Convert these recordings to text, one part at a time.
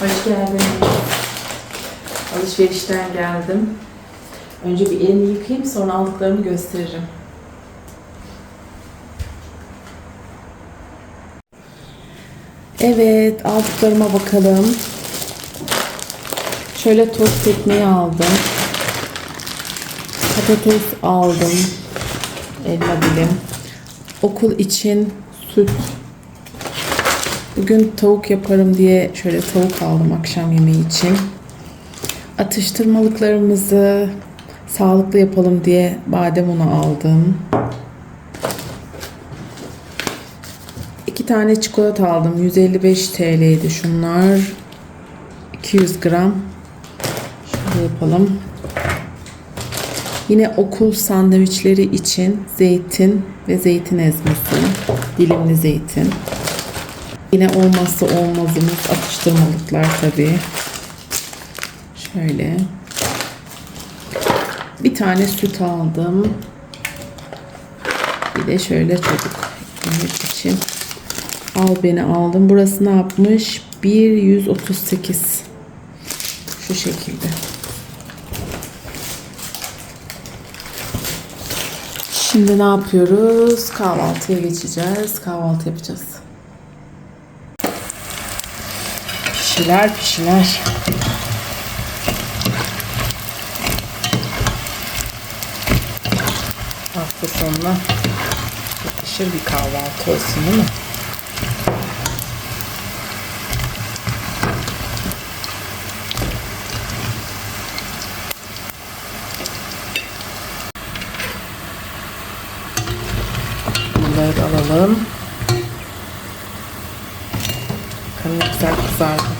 Hoş geldiniz. Alışverişten geldim. Önce bir elimi yıkayayım sonra aldıklarımı gösteririm. Evet, aldıklarıma bakalım. Şöyle tost ekmeği aldım. Patates aldım. Elma dilim. Okul için süt. Bugün tavuk yaparım diye şöyle tavuk aldım akşam yemeği için. Atıştırmalıklarımızı sağlıklı yapalım diye badem unu aldım. İki tane çikolata aldım. 155 TL'ydi şunlar. 200 gram. Şöyle yapalım. Yine okul sandviçleri için zeytin ve zeytin ezmesi. Dilimli zeytin. Yine olmazsa olmazımız atıştırmalıklar tabii. Şöyle. Bir tane süt aldım. Bir de şöyle çocuk yemek için. Al beni aldım. Burası ne yapmış? 138. Şu şekilde. Şimdi ne yapıyoruz? Kahvaltıya geçeceğiz. Kahvaltı yapacağız. Pişiler pişiler. Hafta sonuna yakışır bir kahvaltı olsun değil mi? Bunları alalım. Ne güzel kızardı.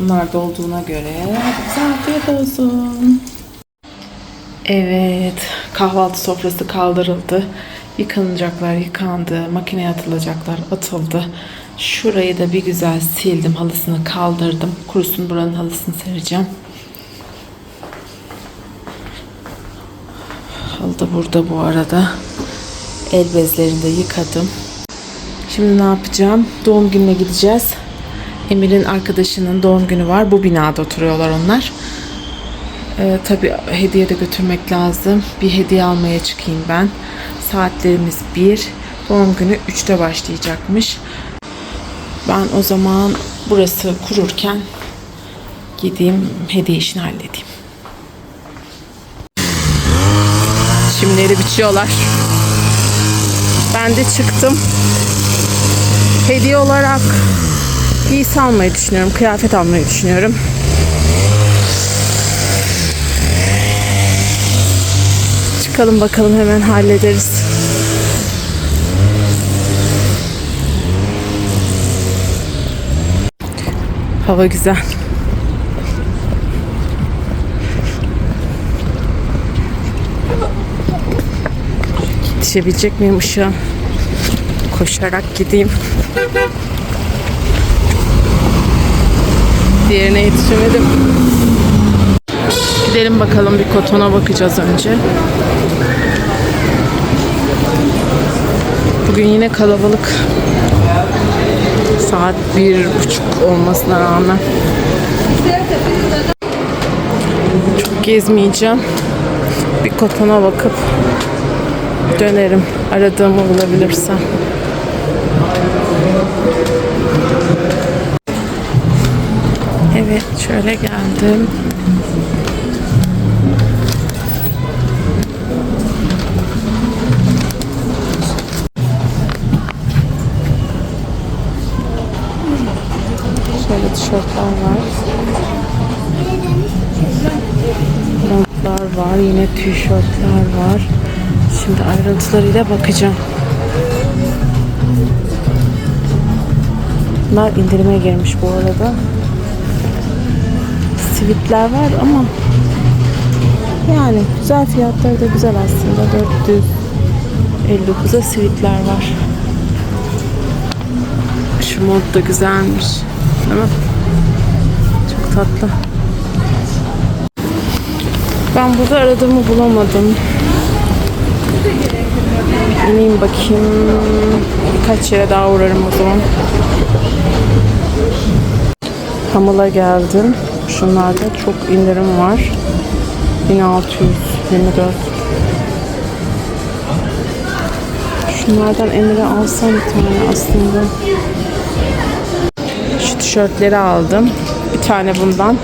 Bunlar da olduğuna göre bize afiyet olsun. Evet, kahvaltı sofrası kaldırıldı. Yıkanacaklar yıkandı, makineye atılacaklar atıldı. Şurayı da bir güzel sildim, halısını kaldırdım. Kurusun buranın halısını sereceğim. Halı da burada bu arada. El bezlerini de yıkadım. Şimdi ne yapacağım? Doğum gününe gideceğiz. Emir'in arkadaşının doğum günü var. Bu binada oturuyorlar onlar. Ee, tabii hediye de götürmek lazım. Bir hediye almaya çıkayım ben. Saatlerimiz 1. Doğum günü 3'te başlayacakmış. Ben o zaman burası kururken gideyim hediye işini halledeyim. Şimdileri biçiyorlar. Ben de çıktım. Hediye olarak giysi almayı düşünüyorum. Kıyafet almayı düşünüyorum. Çıkalım bakalım hemen hallederiz. Hava güzel. Yetişebilecek miyim ışığa? Koşarak gideyim. Diğerine yetişemedim. Gidelim bakalım bir kotona bakacağız önce. Bugün yine kalabalık. Saat bir buçuk olmasına rağmen. Çok gezmeyeceğim. Bir kotona bakıp dönerim. Aradığımı bulabilirsem. Şöyle geldim. Şöyle tişörtler var. Montlar var. Yine tişörtler var. Şimdi ayrıntılarıyla bakacağım. Bunlar indirime girmiş bu arada. Sivitler var ama yani güzel fiyatları da güzel aslında. 459'a sivitler var. Şu mod da güzelmiş. Değil mi? Çok tatlı. Ben burada aradığımı bulamadım. İneyim bakayım. Birkaç yere daha uğrarım o zaman. Hamıl'a geldim. Şunlarda çok indirim var. 1624. Şunlardan Emir'e alsam bir tane aslında. Şu tişörtleri aldım. Bir tane bundan.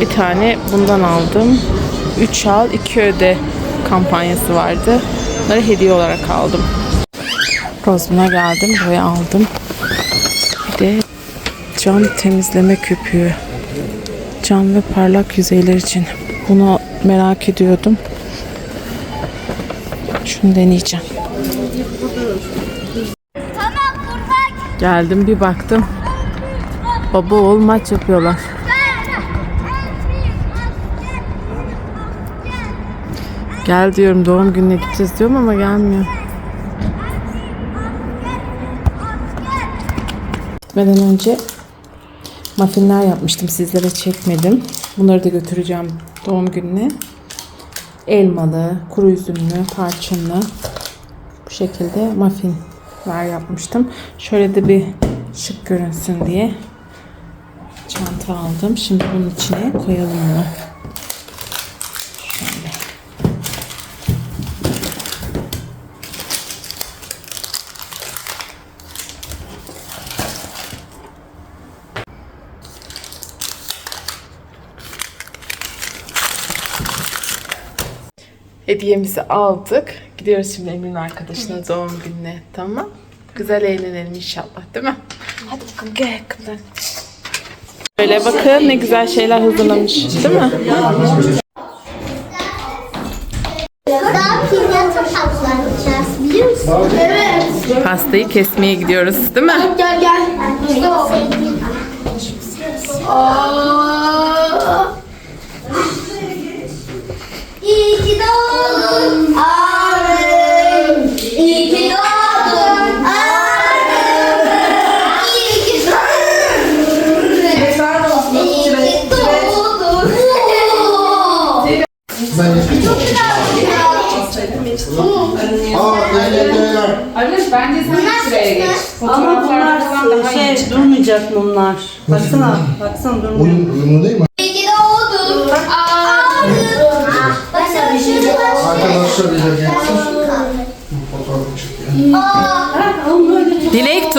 Bir tane bundan aldım. 3 al 2 öde kampanyası vardı. Bunları hediye olarak aldım. Rozman'a geldim. Buraya aldım. Bir de cam temizleme köpüğü. Cam ve parlak yüzeyler için. Bunu merak ediyordum. Şunu deneyeceğim. Geldim bir baktım. Baba oğul maç yapıyorlar. Gel diyorum doğum gününe gideceğiz diyorum ama gelmiyor. Gitmeden önce muffinler yapmıştım. Sizlere çekmedim. Bunları da götüreceğim doğum gününe. Elmalı, kuru üzümlü, tarçınlı bu şekilde muffinler yapmıştım. Şöyle de bir şık görünsün diye çanta aldım. Şimdi bunun içine koyalım bunu. Hediyemizi aldık. Gidiyoruz şimdi Emir'in arkadaşına doğum gününe. Tamam. Güzel eğlenelim inşallah değil mi? Hadi bakalım gel yakından. Böyle bakın ne güzel şeyler hazırlamış. Değil mi? Daha pinyata patlatacağız biliyor musun? Evet. Pastayı kesmeye gidiyoruz değil mi? Gel gel. Aa. İyi Arif bence sen geç. Ama bunlar şey iyi. durmayacak bunlar. Baksana, baksana durmuyor. Oyun uyumlu değil mi?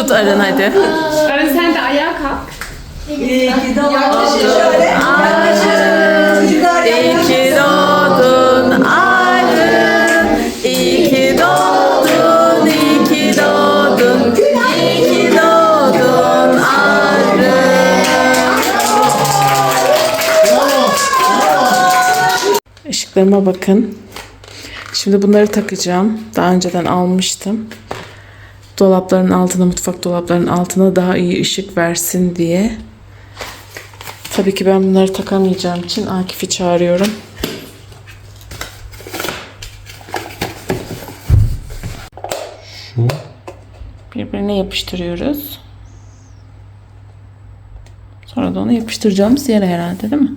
Tut Arın hadi. Arif sen de ayağa kalk. İyi ki doğdun. İyi ki doğdun Arın. İyi ki doğdun, iyi ki doğdun. İyi ki doğdun Arın. Işıklarıma bakın. Şimdi bunları takacağım. Daha önceden almıştım. Dolapların altına, mutfak dolaplarının altına daha iyi ışık versin diye. Tabii ki ben bunları takamayacağım için Akif'i çağırıyorum. Birbirine yapıştırıyoruz. Sonra da onu yapıştıracağımız yere herhalde değil mi?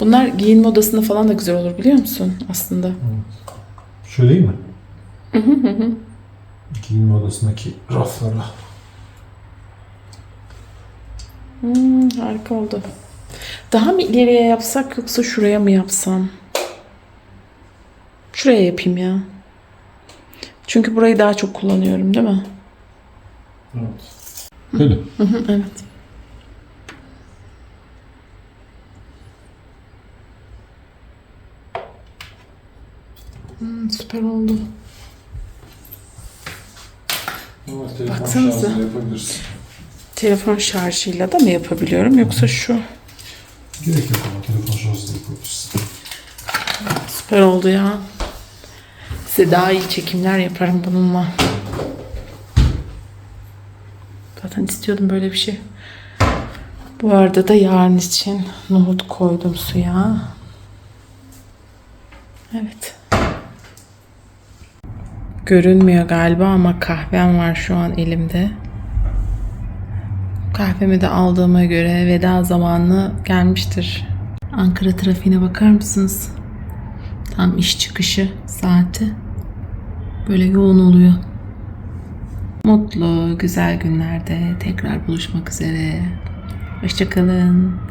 Bunlar giyinme odasında falan da güzel olur biliyor musun aslında? Şöyle değil mi? Giyinme odasındaki raflarla. Hmm, harika oldu. Daha mı ileriye yapsak yoksa şuraya mı yapsam? Şuraya yapayım ya. Çünkü burayı daha çok kullanıyorum değil mi? Evet. Hı hı, evet. Hmm, süper oldu. Evet, telefon Baksanıza. şarjıyla yapabilirsin. Telefon şarjıyla da mı yapabiliyorum yoksa şu? Gerek yok ama telefon şarjıyla yapabilirsin. Süper oldu ya. Size daha iyi çekimler yaparım bununla. Zaten istiyordum böyle bir şey. Bu arada da yarın için nohut koydum suya. Evet. Görünmüyor galiba ama kahvem var şu an elimde. Kahvemi de aldığıma göre veda zamanı gelmiştir. Ankara trafiğine bakar mısınız? Tam iş çıkışı saati. Böyle yoğun oluyor. Mutlu, güzel günlerde tekrar buluşmak üzere. Hoşçakalın.